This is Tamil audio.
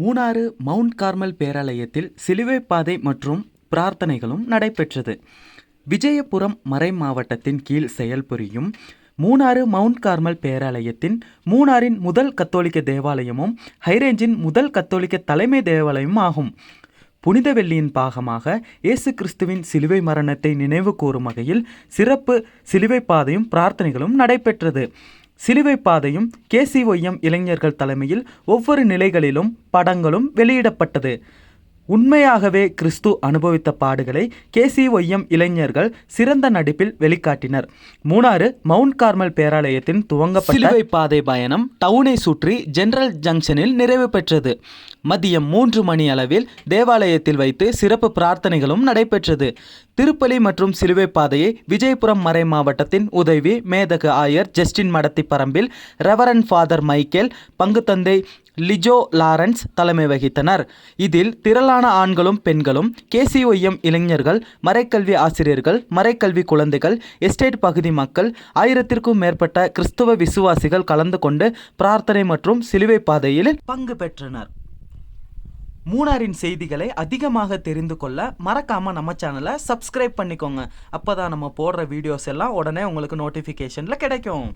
மூணாறு மவுண்ட் கார்மல் பேராலயத்தில் சிலுவை பாதை மற்றும் பிரார்த்தனைகளும் நடைபெற்றது. விஜயபுரம் மறை மாவட்டத்தின் கீழ் செயல்புரியும் மூணாறு மவுண்ட் கார்மல் பேராலயத்தின் மூணாறின் முதல் கத்தோலிக்க தேவாலயமும் ஹைரேஞ்சின் முதல் கத்தோலிக்க தலைமை தேவாலயமும் ஆகும். புனித வெள்ளியின் பாகமாக இயேசு கிறிஸ்துவின் சிலுவை மரணத்தை நினைவு கூறும் வகையில் சிறப்பு சிலுவை பாதையும் பிரார்த்தனைகளும் நடைபெற்றது. சிலுவை பாதையும் கேசிஒய்எம் இளைஞர்கள் தலைமையில் ஒவ்வொரு நிலைகளிலும் படங்களும் வெளியிடப்பட்டது. உண்மையாகவே கிறிஸ்து அனுபவித்த பாடுகளை கேசிஒய்எம் இளைஞர்கள் சிறந்த நடிப்பில் வெளிக்காட்டினர். மூணாறு மவுண்ட் கார்மல் பேராலயத்தின் துவங்கப்பட்ட பாதை பயணம் டவுனை சுற்றி ஜெனரல் ஜங்ஷனில் நிறைவு பெற்றது. மதியம் மூன்று மணி அளவில் தேவாலயத்தில் வைத்து சிறப்பு பிரார்த்தனைகளும் நடைபெற்றது. திருப்பலி மற்றும் சிலுவை பாதையை விஜயபுரம் மறை மாவட்டத்தின் உதவி மேதகு ஆயர் Justin Madathiparambil reverend father Michael பங்குத்தந்தை Lijo Lawrence தலைமை வகித்தனர். இதில் திரளான ஆண்களும் பெண்களும் கேசிஒய்எம் இளைஞர்கள் மறைக்கல்வி ஆசிரியர்கள் மறைக்கல்வி குழந்தைகள் எஸ்டேட் பகுதி மக்கள் ஆயிரத்திற்கும் மேற்பட்ட கிறிஸ்துவ விசுவாசிகள் கலந்து கொண்டு பிரார்த்தனை மற்றும் சிலுவை பாதையில் பங்கு பெற்றனர். மூணாரின் செய்திகளை அதிகமாக தெரிந்து கொள்ள மறக்காமல் நம்ம சேனலை சப்ஸ்கிரைப் பண்ணிக்கோங்க. அப்பதான் நம்ம போடுற வீடியோஸ் எல்லாம் உடனே உங்களுக்கு நோட்டிஃபிகேஷனில் கிடைக்கும்.